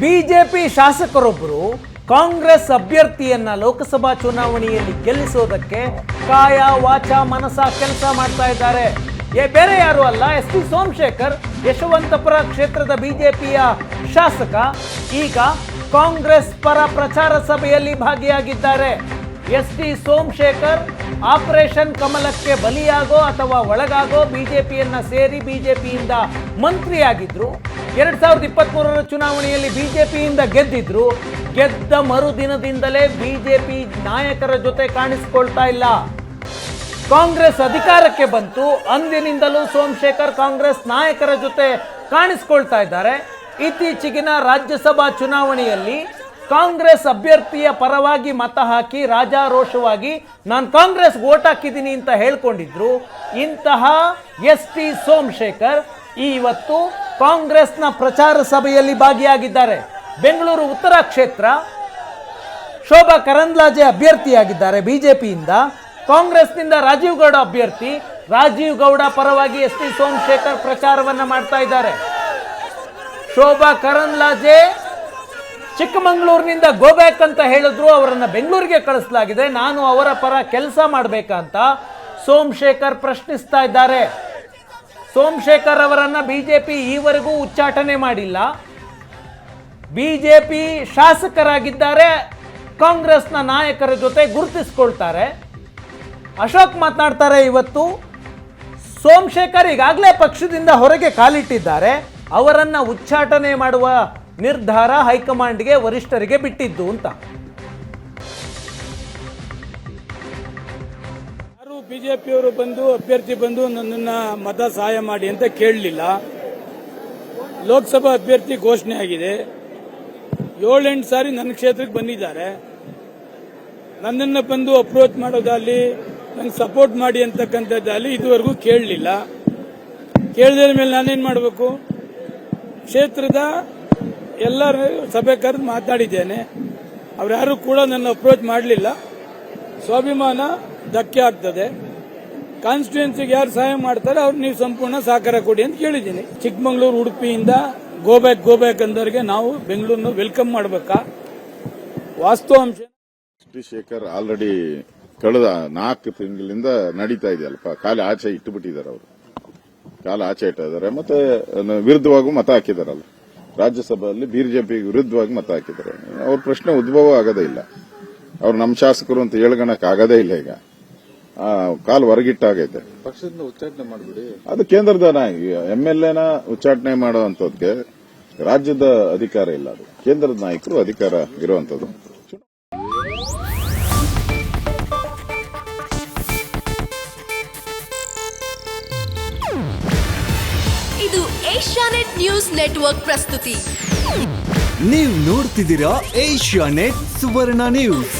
BJP ಶಾಸಕರೊಬ್ಬರು ಕಾಂಗ್ರೆಸ್ ಅಭ್ಯರ್ಥಿಯನ್ನ ಲೋಕಸಭಾ ಚುನಾವಣೆಯಲ್ಲಿ ಗೆಲ್ಲಿಸೋದಕ್ಕೆ ಕಾಯ, ವಾಚ, ಮನಸ ಕೆಲಸ ಮಾಡ್ತಾ ಇದ್ದಾರೆ. ಏ, ಬೇರೆ ಯಾರು ಅಲ್ಲ, ಎಸ್ ಪಿ ಸೋಮಶೇಖರ್, ಯಶವಂತಪುರ ಕ್ಷೇತ್ರದ ಬಿಜೆಪಿಯ ಶಾಸಕ, ಈಗ ಕಾಂಗ್ರೆಸ್ ಪರ ಪ್ರಚಾರ ಸಭೆಯಲ್ಲಿ ಭಾಗಿಯಾಗಿದ್ದಾರೆ. ಎಸ್ ಟಿ ಸೋಮಶೇಖರ್, ಆಪರೇಷನ್ ಕಮಲಕ್ಕೆ ಬಲಿಯಾಗೋ ಅಥವಾ ಒಳಗಾಗೋ ಬಿಜೆಪಿಯನ್ನ ಸೇರಿ ಬಿಜೆಪಿಯಿಂದ ಮಂತ್ರಿಯಾಗಿದ್ರು. ಎರಡ್ ಸಾವಿರದ ಇಪ್ಪತ್ಮೂರರ ಚುನಾವಣೆಯಲ್ಲಿ ಬಿಜೆಪಿಯಿಂದ ಗೆದ್ದಿದ್ರು, ಗೆದ್ದ ಮರುದಿನದಿಂದಲೇ ಬಿಜೆಪಿ ನಾಯಕರ ಜೊತೆ ಕಾಣಿಸಿಕೊಳ್ತಾ ಇಲ್ಲ. ಕಾಂಗ್ರೆಸ್ ಅಧಿಕಾರಕ್ಕೆ ಬಂತು, ಅಂದಿನಿಂದಲೂ ಸೋಮಶೇಖರ್ ಕಾಂಗ್ರೆಸ್ ನಾಯಕರ ಜೊತೆ ಕಾಣಿಸ್ಕೊಳ್ತಾ ಇದ್ದಾರೆ. ಇತ್ತೀಚೆಗಿನ ರಾಜ್ಯಸಭಾ ಚುನಾವಣೆಯಲ್ಲಿ ಕಾಂಗ್ರೆಸ್ ಅಭ್ಯರ್ಥಿಯ ಪರವಾಗಿ ಮತ ಹಾಕಿ ರಾಜಾರೋಷವಾಗಿ, ನಾನು ಕಾಂಗ್ರೆಸ್ ಓಟ್ ಹಾಕಿದ್ದೀನಿ ಅಂತ ಹೇಳ್ಕೊಂಡಿದ್ರು ಇಂತಹ ಎಸ್ ಟಿ ಸೋಮಶೇಖರ್ ಈವತ್ತು ಕಾಂಗ್ರೆಸ್ನ ಪ್ರಚಾರ ಸಭೆಯಲ್ಲಿ ಭಾಗಿಯಾಗಿದ್ದಾರೆ. ಬೆಂಗಳೂರು ಉತ್ತರ ಕ್ಷೇತ್ರ ಶೋಭಾ ಕರಂದ್ಲಾಜೆ ಅಭ್ಯರ್ಥಿಯಾಗಿದ್ದಾರೆ ಬಿಜೆಪಿಯಿಂದ. ಕಾಂಗ್ರೆಸ್ನಿಂದ ರಾಜೀವ್ ಗೌಡ ಅಭ್ಯರ್ಥಿ. ರಾಜೀವ್ ಗೌಡ ಪರವಾಗಿ ಎಸ್ ಟಿ ಸೋಮಶೇಖರ್ ಪ್ರಚಾರವನ್ನು ಮಾಡ್ತಾ ಇದ್ದಾರೆ. ಶೋಭಾ ಕರಂದ್ಲಾಜೆ ಚಿಕ್ಕಮಗಳೂರಿನಿಂದ ಗೋಬ್ಯಾಕ್ ಅಂತ ಹೇಳಿದ್ರು, ಅವರನ್ನು ಬೆಂಗಳೂರಿಗೆ ಕಳಿಸಲಾಗಿದೆ. ನಾನು ಅವರ ಪರ ಕೆಲಸ ಮಾಡಬೇಕಂತ ಸೋಮಶೇಖರ್ ಪ್ರಶ್ನಿಸ್ತಾ ಇದ್ದಾರೆ. ಸೋಮಶೇಖರ್ ಅವರನ್ನ ಬಿಜೆಪಿ ಈವರೆಗೂ ಉಚ್ಚಾಟನೆ ಮಾಡಿಲ್ಲ. ಬಿಜೆಪಿ ಶಾಸಕರಾಗಿದ್ದಾರೆ, ಕಾಂಗ್ರೆಸ್ನ ನಾಯಕರ ಜೊತೆ ಗುರುತಿಸ್ಕೊಳ್ತಾರೆ. ಅಶೋಕ್ ಮಾತನಾಡ್ತಾರೆ ಇವತ್ತು, ಸೋಮಶೇಖರ್ ಈಗಾಗಲೇ ಪಕ್ಷದಿಂದ ಹೊರಗೆ ಕಾಲಿಟ್ಟಿದ್ದಾರೆ, ಅವರನ್ನು ಉಚ್ಚಾಟನೆ ಮಾಡುವ ನಿರ್ಧಾರ ಹೈಕಮಾಂಡ್ಗೆ ವರಿಷ್ಠರಿಗೆ ಬಿಟ್ಟಿದ್ದು ಅಂತ. ಬಿಜೆಪಿಯವರು ಬಂದು, ಅಭ್ಯರ್ಥಿ ಬಂದು ನನ್ನ ಮತ ಸಹಾಯ ಮಾಡಿ ಅಂತ ಕೇಳಲಿಲ್ಲ. ಲೋಕಸಭಾ ಅಭ್ಯರ್ಥಿ ಘೋಷಣೆ ಆಗಿದೆ. ಏಳೆಂಟು ಸಾರಿ ನನ್ನ ಕ್ಷೇತ್ರಕ್ಕೆ ಬಂದಿದ್ದಾರೆ. ನನ್ನನ್ನು ಬಂದು ಅಪ್ರೋಚ್ ಮಾಡೋದಾಗಲಿ ನನಗೆ ಸಪೋರ್ಟ್ ಮಾಡಿ ಅಂತಕ್ಕಂಥದ್ದಾಗಲಿ ಇದುವರೆಗೂ ಕೇಳಲಿಲ್ಲ. ಕೇಳಿದ ಮೇಲೆ ನಾನೇನು ಮಾಡಬೇಕು? ಕ್ಷೇತ್ರದ ಎಲ್ಲರ ಸಭೆ ಕರೆದು ಮಾತನಾಡಿದ್ದೇನೆ ಅವರ್ಯಾರು ಕೂಡ ನನ್ನ ಅಪ್ರೋಚ್ ಮಾಡಲಿಲ್ಲ. ಸ್ವಾಭಿಮಾನ ಧಕ್ಕೆ ಆಗ್ತದೆ. ಕಾನ್ಸ್ಟಿಟ್ಯೂನ್ಸಿಗೆ ಯಾರು ಸಹಾಯ ಮಾಡ್ತಾರೆ ಅವ್ರು ನೀವು ಸಂಪೂರ್ಣ ಸಹಕಾರ ಕೊಡಿ ಅಂತ ಕೇಳಿದ್ದೀನಿ. ಚಿಕ್ಕಮಗಳೂರು ಉಡುಪಿಯಿಂದ ಗೋಬ್ಯಾಕ್ ಗೋಬ್ಯಾಕ್ ಅಂದವರಿಗೆ ನಾವು ಬೆಂಗಳೂರಿನ ವೆಲ್ಕಮ್ ಮಾಡಬೇಕಾ? ವಾಸ್ತವಾಂಶ ಶೇಖರ್ ಆಲ್ರೆಡಿ ಕಳೆದ ನಾಲ್ಕು ತಿಂಗಳಿಂದ ನಡೀತಾ ಇದೆಯಲ್ಲಪ್ಪ. ಕಾಲು ಆಚೆ ಇಟ್ಟು ಬಿಟ್ಟಿದ್ದಾರೆ ಅವರು. ಕಾಲು ಆಚೆ ಇಟ್ಟಿದ್ದಾರೆ. ಮತ್ತೆ ವಿರುದ್ಧವಾಗೂ ಮತ ಹಾಕಿದಾರಲ್ಲ. ರಾಜ್ಯಸಭೆಯಲ್ಲಿ ಬಿಜೆಪಿ ವಿರುದ್ಧವಾಗಿ ಮತ ಹಾಕಿದ್ದಾರೆ. ಅವ್ರ ಪ್ರಶ್ನೆ ಉದ್ಭವ ಆಗೋದೇ ಇಲ್ಲ. ಅವ್ರು ನಮ್ಮ ಶಾಸಕರು ಅಂತ ಹೇಳ್ಕೊಳಕ್ ಆಗೋದೇ ಇಲ್ಲ ಈಗ. ಕಾಲು ಹೊರಗಿಟ್ಟಾಗೈತೆ. ಪಕ್ಷದಿಂದ ಉಚ್ಚಾಟನೆ ಮಾಡಿಬಿಡಿ. ಅದು ಕೇಂದ್ರದ ಎಂ ಎಲ್ ಎನ ಉಚ್ಚಾಟನೆ ಮಾಡುವಂತದ್ಗೆ ರಾಜ್ಯದ ಅಧಿಕಾರ ಇಲ್ಲ ಅದು. ಕೇಂದ್ರದ ನಾಯಕರು ಅಧಿಕಾರ ಇರುವಂತದ್ದು ಇದು ಏಷ್ಯಾನೆಟ್ ನ್ಯೂಸ್ ನೆಟ್ವರ್ಕ್ ಪ್ರಸ್ತುತಿ. ನೀವು ನೋಡ್ತಿದ್ದೀರಾ ಏಷ್ಯಾ ನೆಟ್ ಸುವರ್ಣ ನ್ಯೂಸ್.